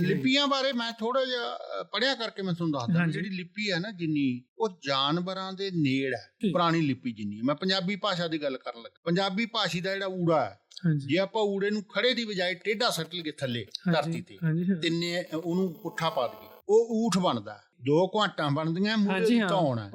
ਲਿਪੀਆਂ ਬਾਰੇ ਮੈਂ ਥੋੜਾ ਜਿਹਾ ਪੜਿਆ ਕਰਕੇ ਮੈਂ ਤੁਹਾਨੂੰ ਦੱਸਦਾ। ਜਿਹੜੀ ਲਿਪੀ ਹੈ ਨਾ ਜਿੰਨੀ ਉਹ ਜਾਨਵਰਾਂ ਦੇ ਨੇੜ ਹੈ। ਪੁਰਾਣੀ ਲਿਪੀ ਜਿੰਨੀ। ਮੈਂ ਪੰਜਾਬੀ ਭਾਸ਼ਾ ਦੀ ਗੱਲ ਕਰਨ ਲੱਗਾ। ਪੰਜਾਬੀ ਭਾਸ਼ੀ ਦਾ ਜਿਹੜਾ ਊੜਾ ਹੈ ਜੇ ਆਪਾਂ ਊੜੇ ਨੂੰ ਖੜੇ ਦੀ ਬਜਾਏ ਟੇਢਾ ਸੱਟ ਲਈਏ ਥੱਲੇ ਧਰਤੀ ਤੇ। ਤਿੰਨੇ ਉਹਨੂੰ ਪੁੱਠਾ ਪਾ ਦਈਏ ਉਹ ਊਠ ਬਣਦਾ ਦੋ ਘਾਟਾਂ ਬਣਦੀਆਂ ਮੂਹਰੇ ਧੌਣ ਹੈ।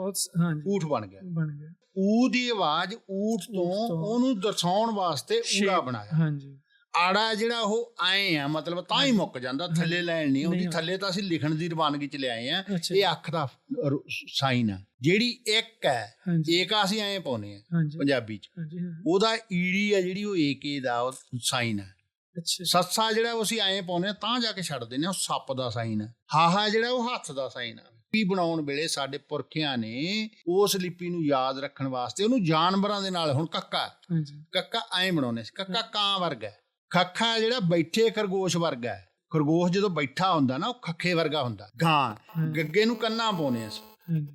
ਊਠ ਬਣ ਗਿਆ। ਬਣ ਗਿਆ। ਊ ਦੀ ਆਵਾਜ਼ ਊਠ ਤੋਂ। ਉਹਨੂੰ ਦਰਸਾਉਣ ਵਾਸਤੇ ਊੜਾ ਬਣਾਇਆ। ਹਾਂਜੀ। ਆੜਾ ਜਿਹੜਾ ਉਹ ਆਏ ਆ ਮਤਲਬ ਤਾਂ ਹੀ ਮੁੱਕ ਜਾਂਦਾ ਥੱਲੇ ਲੈਣ ਨਹੀਂ ਉਹਦੀ। ਥੱਲੇ ਤਾਂ ਅਸੀਂ ਲਿਖਣ ਦੀ ਰਵਾਨਗੀ ਚ ਲਿਆਏ ਆ। ਇਹ ਅੱਖ ਦਾ ਸਾਈਨ ਆ। ਜਿਹੜੀ ਇੱਕ ਹੈ ਏਕਾ ਅਸੀਂ ਐਂ ਪਾਉਨੇ ਆ ਪੰਜਾਬੀ ਚ। ਉਹਦਾ ਈੜੀ ਆ ਜਿਹੜੀ ਉਹ ਏਕੇ ਦਾ ਉਹ ਸਾਈਨ ਅੱਛਾ ਸੱਸਾ ਜਿਹੜਾ ਉਹ ਅਸੀਂ ਐਂ ਪਾਉਨੇ ਆ ਤਾਂ ਜਾ ਕੇ ਛੱਡ ਦਿੰਦੇ ਆ ਉਹ ਸੱਪ ਦਾ ਸਾਈਨ ਆ। ਹਾਹਾ ਜਿਹੜਾ ਉਹ ਹੱਥ ਦਾ ਸਾਈਨ ਆ। ਲਿਪੀ ਬਣਾਉਣ ਵੇਲੇ ਸਾਡੇ ਪੁਰਖਿਆਂ ਨੇ ਉਸ ਲਿਪੀ ਨੂੰ ਯਾਦ ਰੱਖਣ ਵਾਸਤੇ ਉਹਨੂੰ ਜਾਨਵਰਾਂ ਦੇ ਨਾਲ ਹੁਣ ਕੱਕਾ। ਕੱਕਾ ਐਂ ਬਣਾਉਨੇ ਸੀ ਕੱਕਾ ਕਾਂ ਵਰਗਾ। ਹੈ। ਖੱਖਾ ਜਿਹੜਾ ਬੈਠੇ ਖਰਗੋਸ਼ ਵਰਗਾ ਹੈ ਖਰਗੋਸ਼ ਜਦੋਂ ਬੈਠਾ ਹੁੰਦਾ ਨਾ ਉਹ ਖੱਖੇ ਵਰਗਾ ਹੁੰਦਾ ਗਾਂ। ਗੱਗੇ ਨੂੰ ਕੰਨਾਂ ਪਾਉਨੇ ਸੀ ਹਾਂਜੀ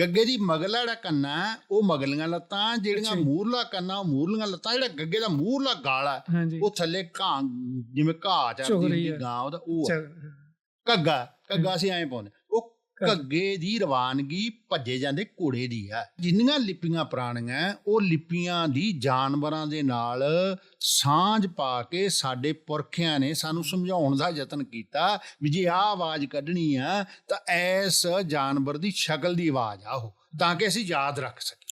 ਗੱਗੇ ਦੀ ਮਗਲਾ ਜਿਹੜਾ ਕੰਨਾ ਉਹ ਮਗਲੀਆਂ ਲੱਤਾਂ ਜਿਹੜੀਆਂ। ਮੂਰਲਾ ਕੰਨਾ ਉਹ ਮੂਰਲੀਆਂ ਲੱਤਾਂ ਜਿਹੜਾ ਗੱਗੇ ਦਾ ਮੂਰਲਾ ਗਾਲਾ ਹਾਂਜੀ ਉਹ ਥੱਲੇ ਘਾਂ ਜਿਵੇਂ ਘਾਹ ਚੜਦੀ। ਗਾਂ ਉਹਦਾ ਉਹ ਘੱਗਾ ਘੱਗਾ ਸੀ ਐਂ ਪਾਉਨੇ। ਘੱਗੇ ਦੀ ਰਵਾਨਗੀ ਭੱਜੇ ਜਾਂਦੇ ਘੋੜੇ ਦੀ ਆ ਜਿੰਨੀਆਂ ਲਿਪੀਆਂ ਪੁਰਾਣੀਆਂ, ਉਹ ਲਿਪੀਆਂ ਦੀ ਜਾਨਵਰਾਂ ਦੇ ਨਾਲ ਸਾਂਝ ਪਾ ਕੇ ਸਾਡੇ ਪੁਰਖਿਆਂ ਨੇ ਸਾਨੂੰ ਸਮਝਾਉਣ ਦਾ ਯਤਨ ਕੀਤਾ ਵੀ ਜੇ ਆਹ ਆਵਾਜ਼ ਕੱਢਣੀ ਆ ਤਾਂ ਐਸ ਜਾਨਵਰ ਦੀ ਸ਼ਕਲ ਦੀ ਆਵਾਜ਼ ਆ ਉਹ, ਤਾਂ ਕਿ ਅਸੀਂ ਯਾਦ ਰੱਖ ਸਕੀਏ।